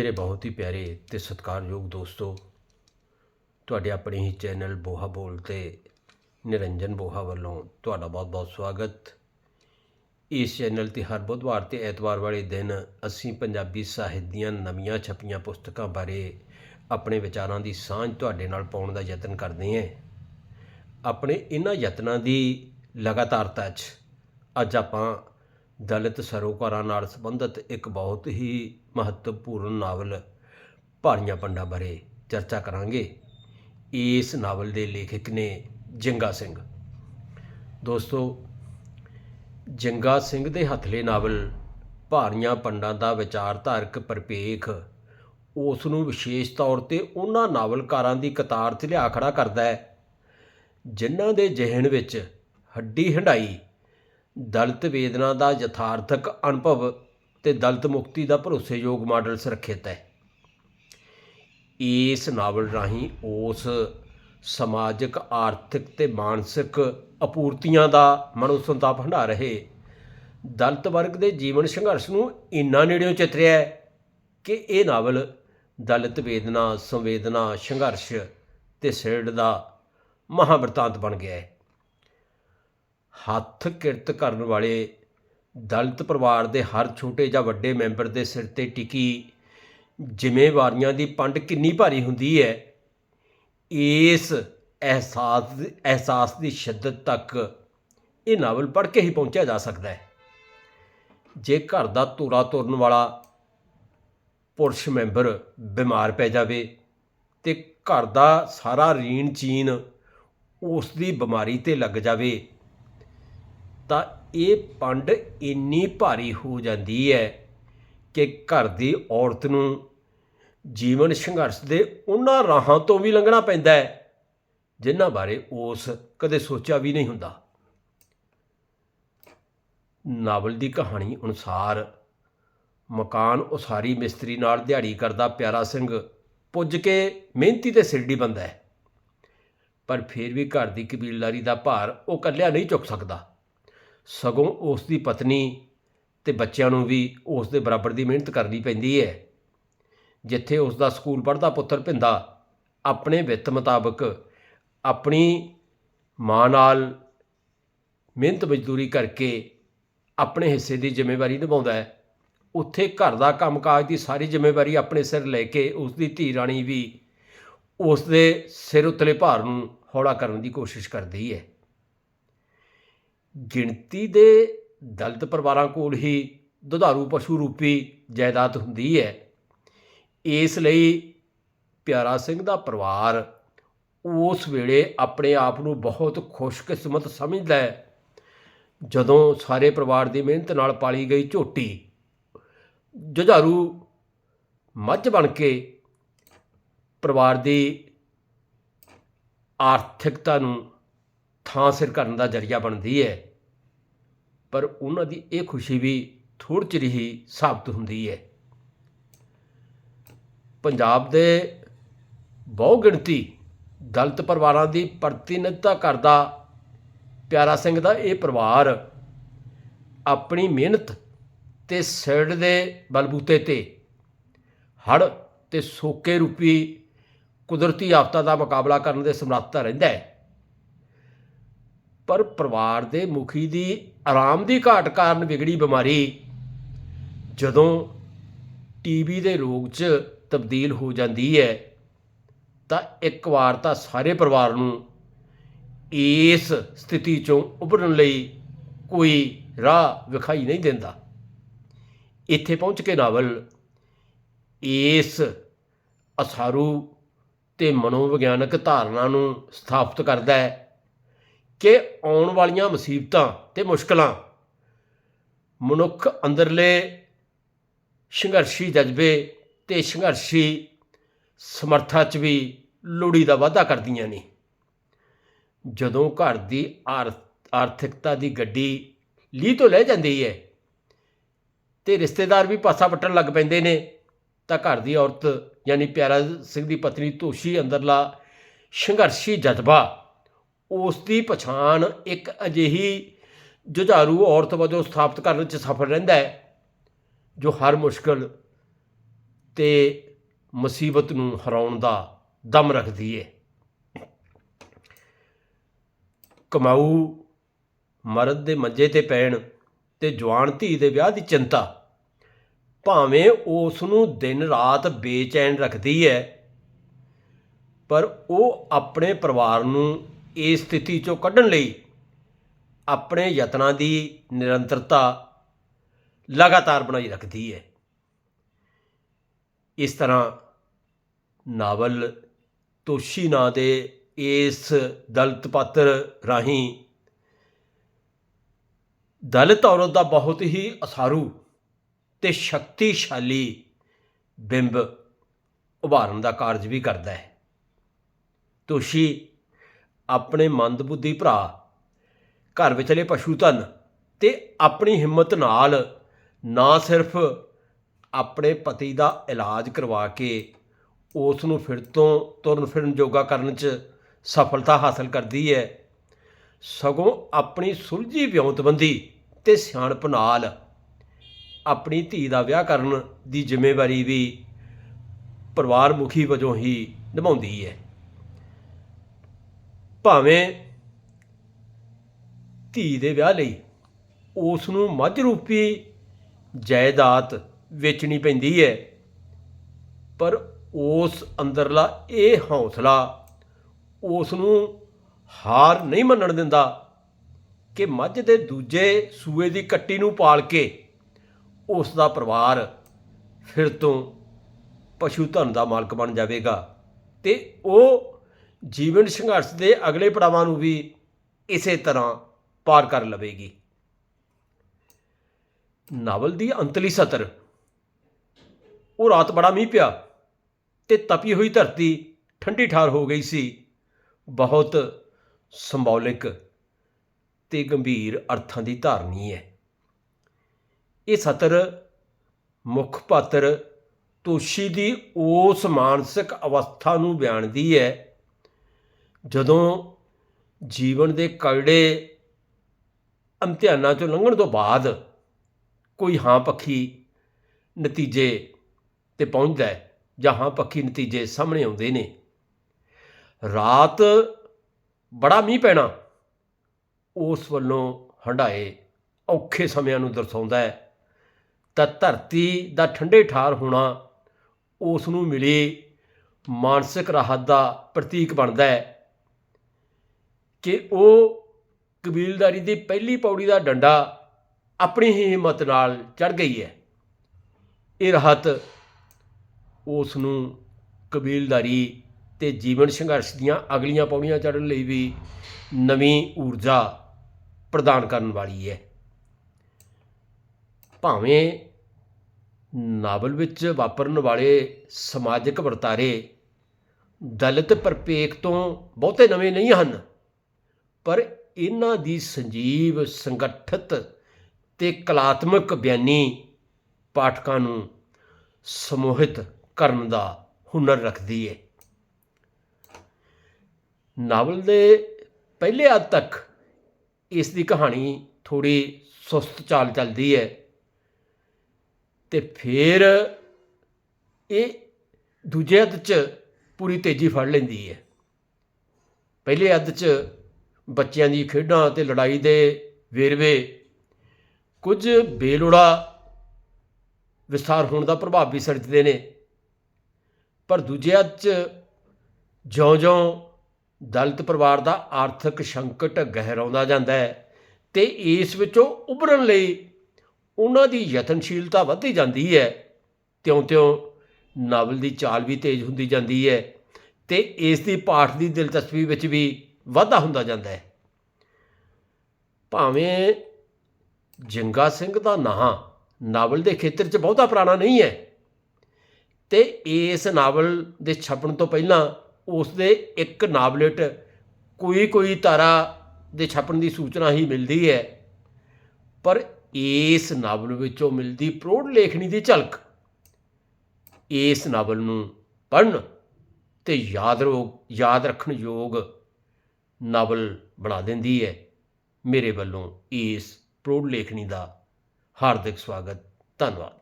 ਮੇਰੇ ਬਹੁਤ ਹੀ ਪਿਆਰੇ ਤੇ ਸਤਿਕਾਰਯੋਗ ਦੋਸਤੋ, ਤੁਹਾਡੇ ਆਪਣੇ ਹੀ ਚੈਨਲ ਬੋਹਾ ਬੋਲ ਤੇ ਨਿਰੰਜਨ ਬੋਹਾ ਵੱਲੋਂ ਤੁਹਾਡਾ ਬਹੁਤ-ਬਹੁਤ ਸਵਾਗਤ। ਇਸ ਚੈਨਲ ਤੇ ਹਰ ਬੁੱਧਵਾਰ ਤੇ ਐਤਵਾਰ ਵਾਲੇ ਦਿਨ ਅਸੀਂ ਪੰਜਾਬੀ ਸਾਹਿਤ ਦੀਆਂ ਨਵੀਆਂ ਛਪੀਆਂ ਪੁਸਤਕਾਂ ਬਾਰੇ ਆਪਣੇ ਵਿਚਾਰਾਂ ਦੀ ਸਾਂਝ ਤੁਹਾਡੇ ਨਾਲ ਪਾਉਣ ਦਾ ਯਤਨ ਕਰਦੇ ਹਾਂ। ਆਪਣੇ ਇਹਨਾਂ ਯਤਨਾਂ ਦੀ ਲਗਾਤਾਰਤਾ 'ਚ ਅੱਜ ਆਪਾਂ ਦਲਿਤ ਸਰੋਕਾਰਾਂ ਨਾਲ ਸੰਬੰਧਿਤ ਇੱਕ ਬਹੁਤ ਹੀ ਮਹੱਤਵਪੂਰਨ ਨਾਵਲ, ਭਾਰੀਆਂ ਪੰਡਾਂ ਬਾਰੇ ਚਰਚਾ ਕਰਾਂਗੇ। ਇਸ ਨਾਵਲ ਦੇ ਲੇਖਕ ਨੇ ਜੰਗਾ ਸਿੰਘ। ਦੋਸਤੋ, ਜੰਗਾ ਸਿੰਘ ਦੇ ਹੱਥਲੇ ਨਾਵਲ ਭਾਰੀਆਂ ਪੰਡਾਂ ਦਾ ਵਿਚਾਰਧਾਰਕ ਪਰਪੇਖ ਉਸ ਨੂੰ ਵਿਸ਼ੇਸ਼ ਤੌਰ ਤੇ ਉਹਨਾਂ ਨਾਵਲਕਾਰਾਂ ਦੀ ਕਤਾਰ 'ਚ ਲਿਆ ਖੜਾ ਕਰਦਾ ਹੈ, ਜਿਨ੍ਹਾਂ ਦੇ ਜ਼ਿਹਨ ਵਿੱਚ ਹੱਡੀ ਹੰਡਾਈ ਦਲਿਤ ਵੇਦਨਾ ਦਾ ਯਥਾਰਥਕ ਅਨੁਭਵ ਤੇ ਦਲਿਤ ਮੁਕਤੀ ਦਾ ਭਰੋਸੇਯੋਗ ਮਾਡਲ ਸੁਰੱਖਿਅਤ ਹੈ। ਇਸ ਨਾਵਲ ਰਾਹੀਂ ਉਸ ਸਮਾਜਿਕ, ਆਰਥਿਕ ਤੇ ਮਾਨਸਿਕ ਅਪੂਰਤੀਆਂ ਦਾ ਮਨੋ ਸੰਤਾਪ ਹੰਡਾ ਰਹੇ ਦਲਿਤ ਵਰਗ ਦੇ ਜੀਵਨ ਸੰਘਰਸ਼ ਨੂੰ ਇੰਨਾ ਨੇੜਿਓਂ ਚਿਤਰਿਆ ਹੈ ਕਿ ਇਹ ਨਾਵਲ ਦਲਿਤ ਵੇਦਨਾ, ਸੰਵੇਦਨਾ, ਸੰਘਰਸ਼ ਤੇ ਸਿਰੜ ਦਾ ਮਹਾਵਰਤਾਂਤ ਬਣ ਗਿਆ ਹੈ। ਹੱਥ ਕਿਰਤ ਕਰਨ ਵਾਲੇ ਦਲਿਤ ਪਰਿਵਾਰ ਦੇ ਹਰ ਛੋਟੇ ਜਾਂ ਵੱਡੇ ਮੈਂਬਰ ਦੇ ਸਿਰ ਤੇ ਟਿਕੀ ਜ਼ਿੰਮੇਵਾਰੀਆਂ ਦੀ ਪੰਡ ਕਿੰਨੀ ਭਾਰੀ ਹੁੰਦੀ ਹੈ, ਇਸ ਅਹਿਸਾਸ ਅਹਿਸਾਸ ਦੀ ਸ਼ਿੱਦਤ ਤੱਕ ਇਹ ਨਾਵਲ ਪੜ੍ਹ ਕੇ ਹੀ ਪਹੁੰਚਿਆ ਜਾ ਸਕਦਾ ਹੈ। ਜੇ ਘਰ ਦਾ ਤੋਰਾ ਤੁਰਨ ਵਾਲਾ ਪੁਰਸ਼ ਮੈਂਬਰ ਬਿਮਾਰ ਪੈ ਜਾਵੇ ਤੇ ਘਰ ਦਾ ਸਾਰਾ ਰੀਣ ਚੀਨ ਉਸ ਦੀ ਬਿਮਾਰੀ ਤੇ ਲੱਗ ਜਾਵੇ ਤਾਂ ਇਹ ਪੰਡ ਇੰਨੀ ਭਾਰੀ ਹੋ ਜਾਂਦੀ ਹੈ ਕਿ ਘਰ ਦੀ ਔਰਤ ਨੂੰ ਜੀਵਨ ਸੰਘਰਸ਼ ਦੇ ਉਹਨਾਂ ਰਾਹਾਂ ਤੋਂ ਵੀ ਲੰਘਣਾ ਪੈਂਦਾ ਹੈ, ਜਿਨ੍ਹਾਂ ਬਾਰੇ ਉਸ ਕਦੇ ਸੋਚਿਆ ਵੀ ਨਹੀਂ ਹੁੰਦਾ। ਨਾਵਲ ਦੀ ਕਹਾਣੀ ਅਨੁਸਾਰ ਮਕਾਨ ਉਸਾਰੀ ਮਿਸਤਰੀ ਨਾਲ ਦਿਹਾੜੀ ਕਰਦਾ ਪਿਆਰਾ ਸਿੰਘ ਪੁੱਜ ਕੇ ਮਿਹਨਤੀ ਤੇ ਸਿਰੜੀ ਬੰਦਾ ਹੈ, ਪਰ ਫਿਰ ਵੀ ਘਰ ਦੀ ਕਬੀਲਦਾਰੀ ਦਾ ਭਾਰ ਉਹ ਇਕੱਲਿਆ ਨਹੀਂ ਚੁੱਕ ਸਕਦਾ। ਸਗੋਂ ਉਸ ਦੀ ਪਤਨੀ ਤੇ ਬੱਚਿਆਂ ਨੂੰ ਵੀ ਉਸ ਦੇ ਬਰਾਬਰ ਦੀ ਮਿਹਨਤ ਕਰਨੀ ਪੈਂਦੀ ਹੈ। ਜਿੱਥੇ ਉਸ ਦਾ ਸਕੂਲ ਪੜ੍ਹਦਾ ਪੁੱਤਰ ਭਿੰਦਾ ਆਪਣੇ ਵਿੱਤ ਮੁਤਾਬਕ ਆਪਣੀ ਮਾਂ ਨਾਲ ਮਿਹਨਤ ਮਜ਼ਦੂਰੀ ਕਰਕੇ ਆਪਣੇ ਹਿੱਸੇ ਦੀ ਜ਼ਿੰਮੇਵਾਰੀ ਨਿਭਾਉਂਦਾ ਹੈ। ਉੱਥੇ ਘਰ ਦਾ ਕੰਮਕਾਜ ਦੀ ਸਾਰੀ ਜ਼ਿੰਮੇਵਾਰੀ ਆਪਣੇ ਸਿਰ ਲੈ ਕੇ ਉਸ ਦੀ ਧੀ ਰਾਣੀ ਵੀ ਉਸ ਦੇ ਸਿਰ ਉਤਲੇ ਭਾਰ ਨੂੰ ਹੌਲਾ ਕਰਨ ਦੀ ਕੋਸ਼ਿਸ਼ ਕਰਦੀ ਹੈ। ਗਿਣਤੀ ਦੇ ਦਲਿਤ ਪਰਿਵਾਰਾਂ ਕੋਲ ਹੀ ਦੁਧਾਰੂ ਪਸ਼ੂ ਰੂਪੀ ਜਾਇਦਾਦ ਹੁੰਦੀ ਹੈ। ਇਸ ਲਈ ਪਿਆਰਾ ਸਿੰਘ ਦਾ ਪਰਿਵਾਰ ਉਸ ਵੇਲੇ ਆਪਣੇ ਆਪ ਨੂੰ ਬਹੁਤ ਖੁਸ਼ਕਿਸਮਤ ਸਮਝਦਾ ਹੈ। ਜਦੋਂ ਸਾਰੇ ਪਰਿਵਾਰ ਦੀ ਮਿਹਨਤ ਨਾਲ ਪਾਲੀ ਗਈ ਝੋਟੀ, ਜੁਝਾਰੂ ਮੱਝ ਬਣ ਕੇ ਪਰਿਵਾਰ ਦੀ ਆਰਥਿਕਤਾ ਨੂੰ ਥਾਂ ਸਿਰ ਕਰਨ ਦਾ ਜਰੀਆ ਬਣਦੀ ਹੈ। ਪਰ ਉਹਨਾਂ ਦੀ ਇਹ ਖੁਸ਼ੀ ਵੀ ਥੋੜ੍ਹ ਚਿਰ ਹੀ ਸਾਬਤ ਹੁੰਦੀ ਹੈ। ਪੰਜਾਬ ਦੇ ਬਹੁ ਗਿਣਤੀ ਦਲਿਤ ਪਰਿਵਾਰਾਂ ਦੀ ਪ੍ਰਤੀਨਿਧਤਾ ਕਰਦਾ ਪਿਆਰਾ ਸਿੰਘ ਦਾ ਇਹ ਪਰਿਵਾਰ ਆਪਣੀ ਮਿਹਨਤ ਤੇ ਸਿਰ ਦੇ ਬਲਬੂਤੇ ਤੇ ਹੜ ਤੇ ਸੋਕੇ ਰੂਪੀ ਕੁਦਰਤੀ ਆਫਤਾਂ ਦਾ ਮੁਕਾਬਲਾ ਕਰਨ ਦੇ ਸਮਰੱਥਾ ਰਹਿੰਦਾ ਹੈ। ਪਰ ਪਰਿਵਾਰ ਦੇ ਮੁਖੀ ਦੀ ਆਰਾਮ ਦੀ ਘਾਟ ਕਾਰਨ ਵਿਗੜੀ ਬਿਮਾਰੀ ਜਦੋਂ ਟੀਬੀ ਦੇ ਰੋਗ 'ਚ ਤਬਦੀਲ ਹੋ ਜਾਂਦੀ ਹੈ, ਤਾਂ ਇੱਕ ਵਾਰ ਤਾਂ ਸਾਰੇ ਪਰਿਵਾਰ ਨੂੰ ਇਸ ਸਥਿਤੀ 'ਚੋਂ ਉੱਭਰਨ ਲਈ ਕੋਈ ਰਾਹ ਵਿਖਾਈ ਨਹੀਂ ਦਿੰਦਾ। ਇੱਥੇ ਪਹੁੰਚ ਕੇ ਨਾਵਲ ਇਸ ਅਸਾਰੂ ਤੇ ਮਨੋਵਿਗਿਆਨਕ ਧਾਰਨਾ ਨੂੰ ਸਥਾਪਿਤ ਕਰਦਾ ਹੈ। ਕਿ ਆਉਣ ਵਾਲੀਆਂ ਮੁਸੀਬਤਾਂ ਤੇ ਮੁਸ਼ਕਲਾਂ ਮਨੁੱਖ ਅੰਦਰਲੇ ਸੰਘਰਸ਼ੀ ਜਜ਼ਬੇ ਤੇ ਸੰਘਰਸ਼ੀ ਸਮਰੱਥਾ 'ਚ ਵੀ ਲੋੜੀ ਦਾ ਵਾਧਾ ਕਰਦੀਆਂ ਨੇ। ਜਦੋਂ ਘਰ ਦੀ ਆਰ- ਆਰਥਿਕਤਾ ਦੀ ਗੱਡੀ ਲੀਹ ਤੋਂ ਲੈ ਜਾਂਦੀ ਹੈ ਤੇ ਰਿਸ਼ਤੇਦਾਰ ਵੀ ਪਾਸਾ ਵੱਟਣ ਲੱਗ ਪੈਂਦੇ ਨੇ, ਤਾਂ ਘਰ ਦੀ ਔਰਤ, ਯਾਨੀ ਪਿਆਰਾ ਸਿੰਘ ਦੀ ਪਤਨੀ ਤੋਸ਼ੀ ਅੰਦਰਲਾ ਸੰਘਰਸ਼ੀ ਜਜ਼ਬਾ ਉਸ ਦੀ ਪਛਾਣ ਇੱਕ ਅਜਿਹੀ ਜੁਝਾਰੂ ਔਰਤ ਵਜੋਂ ਸਥਾਪਿਤ ਕਰਨ 'ਚ ਸਫਲ ਰਹਿੰਦਾ ਹੈ, ਜੋ ਹਰ ਮੁਸ਼ਕਲ ਤੇ ਮੁਸੀਬਤ ਨੂੰ ਹਰਾਉਣ ਦਾ ਦਮ ਰੱਖਦੀ ਹੈ। ਕਮਾਊ ਮਰਦ ਦੇ ਮੰਜੇ ਤੇ ਪੈਣ ਤੇ ਜਵਾਨ ਧੀ ਦੇ ਵਿਆਹ ਦੀ ਚਿੰਤਾ, ਭਾਵੇਂ ਉਸ ਨੂੰ ਦਿਨ ਰਾਤ ਬੇਚੈਨ ਰੱਖਦੀ ਹੈ, ਪਰ ਉਹ ਆਪਣੇ ਪਰਿਵਾਰ ਨੂੰ ਇਸ ਸਥਿਤੀ ਚੋਂ ਕੱਢਣ ਲਈ ਆਪਣੇ ਯਤਨਾਂ ਦੀ ਨਿਰੰਤਰਤਾ ਲਗਾਤਾਰ ਬਣਾਈ ਰੱਖਦੀ ਹੈ। ਇਸ ਤਰ੍ਹਾਂ ਨਾਵਲ ਤੋਸ਼ੀ ਨਾਂ ਦੇ ਇਸ ਦਲਿਤ ਪਾਤਰ ਰਾਹੀਂ ਦਲਿਤ ਔਰਤ ਦਾ ਬਹੁਤ ਹੀ ਅਸਾਰੂ ਤੇ ਸ਼ਕਤੀਸ਼ਾਲੀ ਬਿੰਬ ਉਭਾਰਨ ਦਾ ਕਾਰਜ ਵੀ ਕਰਦਾ ਹੈ। ਤੋਸ਼ੀ ਆਪਣੇ ਮੰਦਬੁੱਧੀ ਭਰਾ, ਘਰ ਵਿਚਲੇ ਪਸ਼ੂ ਧਨ ਤੇ ਆਪਣੀ ਹਿੰਮਤ ਨਾਲ ਨਾ ਸਿਰਫ ਆਪਣੇ ਪਤੀ ਦਾ ਇਲਾਜ ਕਰਵਾ ਕੇ ਉਸ ਨੂੰ ਫਿਰ ਤੋਂ ਤੁਰਨ ਫਿਰਨ ਜੋਗਾ ਕਰਨ 'ਚ ਸਫਲਤਾ ਹਾਸਲ ਕਰਦੀ ਹੈ। ਸਗੋਂ ਆਪਣੀ ਸੁਲਝੀ ਵਿਉਂਤਬੰਦੀ ਤੇ ਸਿਆਣਪ ਨਾਲ ਆਪਣੀ ਧੀ ਦਾ ਵਿਆਹ ਕਰਨ ਦੀ ਜ਼ਿੰਮੇਵਾਰੀ ਵੀ ਪਰਿਵਾਰ ਮੁਖੀ ਵਜੋਂ ਹੀ ਨਿਭਾਉਂਦੀ ਹੈ। ਭਾਵੇਂ ਧੀ ਦੇ ਵਿਆਹ ਲਈ ਉਸ ਨੂੰ ਮੱਝ ਰੂਪੀ ਜਾਇਦਾਦ ਵੇਚਣੀ ਪੈਂਦੀ ਹੈ, ਪਰ ਉਸ ਅੰਦਰਲਾ ਇਹ ਹੌਸਲਾ ਉਸ ਨੂੰ ਹਾਰ ਨਹੀਂ ਮੰਨਣ ਦਿੰਦਾ ਕਿ ਮੱਝ ਦੇ ਦੂਜੇ ਸੂਏ ਦੀ ਕੱਟੀ ਨੂੰ ਪਾਲ ਕੇ ਉਸ ਦਾ ਪਰਿਵਾਰ ਫਿਰ ਤੋਂ ਪਸ਼ੂ ਧਨ ਦਾ ਮਾਲਕ ਬਣ ਜਾਵੇਗਾ ਤੇ ਉਹ ਜੀਵਨ ਸੰਘਰਸ਼ ਦੇ ਅਗਲੇ ਪੜਾਵਾਂ ਨੂੰ ਵੀ ਇਸੇ ਤਰ੍ਹਾਂ ਪਾਰ ਕਰ ਲਵੇਗੀ। ਨਾਵਲ ਦੀ ਅੰਤਲੀ ਸਤਰ। ਉਹ ਰਾਤ ਬੜਾ ਮੀਂਹ ਪਿਆ ਤੇ ਤਪੀ ਹੋਈ ਧਰਤੀ ਠੰਡੀ ਠਾਰ ਹੋ ਗਈ ਸੀ। ਬਹੁਤ ਸਿੰਬੋਲਿਕ ਤੇ ਗੰਭੀਰ ਅਰਥਾਂ ਦੀ ਧਾਰਨੀ ਹੈ। ਇਹ ਸਤਰ ਮੁੱਖ ਪਾਤਰ ਤੋਸ਼ੀ ਦੀ ਉਸ ਮਾਨਸਿਕ ਅਵਸਥਾ ਨੂੰ ਬਿਆਨਦੀ ਹੈ ਜਦੋਂ ਜੀਵਨ ਦੇ ਕੜੇ ਇਮਤਿਹਾਨਾਂ ਚੋਂ ਲੰਘਣ ਤੋਂ ਬਾਅਦ ਕੋਈ ਹਾਂ ਪੱਖੀ ਨਤੀਜੇ ਤੇ ਪਹੁੰਚਦਾ ਹੈ ਜਾਂ ਹਾਂ ਪੱਖੀ ਨਤੀਜੇ ਸਾਹਮਣੇ ਆਉਂਦੇ ਨੇ, ਰਾਤ ਬੜਾ ਮੀਂਹ ਪੈਣਾ, ਉਸ ਵੱਲੋਂ ਹੰਡਾਏ ਔਖੇ ਸਮਿਆਂ ਨੂੰ ਦਰਸਾਉਂਦਾ ਹੈ, ਤਾਂ ਧਰਤੀ ਦਾ ਠੰਡੇ ਠਾਰ ਹੋਣਾ ਉਸ ਨੂੰ ਮਿਲੀ ਮਾਨਸਿਕ ਰਾਹਤ ਦਾ ਪ੍ਰਤੀਕ ਬਣਦਾ ਹੈ। ਕਿ ਉਹ ਕਬੀਲਦਾਰੀ ਦੀ ਪਹਿਲੀ ਪੌੜੀ ਦਾ ਡੰਡਾ ਆਪਣੀ ਹੀ ਹਿੰਮਤ ਨਾਲ ਚੜ ਗਈ ਹੈ। ਇਹ ਰਾਹਤ ਉਸ ਨੂੰ ਕਬੀਲਦਾਰੀ ਤੇ ਜੀਵਨ ਸੰਘਰਸ਼ ਦੀਆਂ ਅਗਲੀਆਂ ਪੌੜੀਆਂ ਚੜ੍ਹਨ ਲਈ ਵੀ ਨਵੀਂ ਊਰਜਾ ਪ੍ਰਦਾਨ ਕਰਨ ਵਾਲੀ ਹੈ। ਭਾਵੇਂ ਨਾਵਲ ਵਿੱਚ ਵਾਪਰਨ ਵਾਲੇ ਸਮਾਜਿਕ ਵਰਤਾਰੇ ਦਲਿਤ ਪਰਪੇਖ ਤੋਂ ਬਹੁਤੇ ਨਵੇਂ ਨਹੀਂ ਹਨ ਪਰ ਇਹਨਾਂ ਦੀ ਸੰਜੀਵ ਸੰਗਠਿਤ ਤੇ ਕਲਾਤਮਕ ਬਿਆਨੀ ਪਾਠਕਾਂ ਨੂੰ ਸਮੋਹਿਤ ਕਰਨ ਦਾ ਹੁਨਰ ਰੱਖਦੀ ਹੈ ਨਾਵਲ ਦੇ ਪਹਿਲੇ ਅੱਧ ਤੱਕ ਇਸ ਦੀ ਕਹਾਣੀ ਥੋੜੀ ਸੁਸਤ ਚਾਲ ਚੱਲਦੀ ਹੈ ਤੇ ਫਿਰ ਇਹ ਦੂਜੇ ਅੱਧ 'ਚ ਪੂਰੀ ਤੇਜ਼ੀ ਫੜ ਲੈਂਦੀ ਹੈ ਪਹਿਲੇ ਅੱਧ 'ਚ ਬੱਚਿਆਂ ਦੀ ਖੇਡਾਂ ਅਤੇ ਲੜਾਈ ਦੇ ਵੇਰਵੇ, ਕੁਝ ਬੇਲੋੜਾ ਵਿਸਥਾਰ ਹੋਣ ਦਾ ਪ੍ਰਭਾਵ ਵੀ ਸਿਰਜਦੇ ਨੇ। ਪਰ ਦੂਜੇ ਅੱਧ 'ਚ ਜਿਉਂ-ਜਿਉਂ ਦਲਿਤ ਪਰਿਵਾਰ ਦਾ ਆਰਥਿਕ ਸੰਕਟ ਗਹਿਰਾਉਂਦਾ ਜਾਂਦਾ ਹੈ ਤੇ ਇਸ ਵਿੱਚੋਂ ਉਭਰਨ ਲਈ ਉਹਨਾਂ ਦੀ ਯਤਨਸ਼ੀਲਤਾ ਵੱਧਦੀ ਜਾਂਦੀ ਹੈ, ਤਿਉਂ-ਤਿਉਂ ਨਾਵਲ ਦੀ ਚਾਲ ਵੀ ਤੇਜ਼ ਹੁੰਦੀ ਜਾਂਦੀ ਹੈ ਤੇ ਇਸ ਦੀ ਪਾਠ ਦੀ ਦਿਲਚਸਪੀ ਵਿੱਚ ਵੀ ਵਾਧਾ ਹੁੰਦਾ ਜਾਂਦਾ ਹੈ। ਭਾਵੇਂ ਜੰਗਾ ਸਿੰਘ ਦਾ ਨਾਂ ਨਾਵਲ ਦੇ ਖੇਤਰ 'ਚ ਬਹੁਤਾ ਪੁਰਾਣਾ ਨਹੀਂ ਹੈ, ਤੇ ਇਸ ਨਾਵਲ ਦੇ ਛਪਣ ਤੋਂ ਪਹਿਲਾਂ ਉਸ ਦੇ ਇੱਕ ਨਾਵਲੇਟ ਕੋਈ ਕੋਈ ਤਾਰਾ ਦੇ ਛਪਣ ਦੀ ਸੂਚਨਾ ਹੀ ਮਿਲਦੀ ਹੈ, ਪਰ ਇਸ ਨਾਵਲ ਵਿੱਚੋਂ ਮਿਲਦੀ ਪ੍ਰੋੜ ਲੇਖਣੀ ਦੀ ਝਲਕ। ਇਸ ਨਾਵਲ ਨੂੰ ਪੜ੍ਹਨ ਤੇ ਯਾਦ ਰੋ, ਯਾਦ ਰੱਖਣ ਯੋਗ ਨਾਵਲ ਬਣਾ ਦਿੰਦੀ ਹੈ। ਮੇਰੇ ਵੱਲੋਂ ਇਸ ਪ੍ਰੋੜ ਲੇਖਣੀ ਦਾ ਹਾਰਦਿਕ ਸਵਾਗਤ। ਧੰਨਵਾਦ।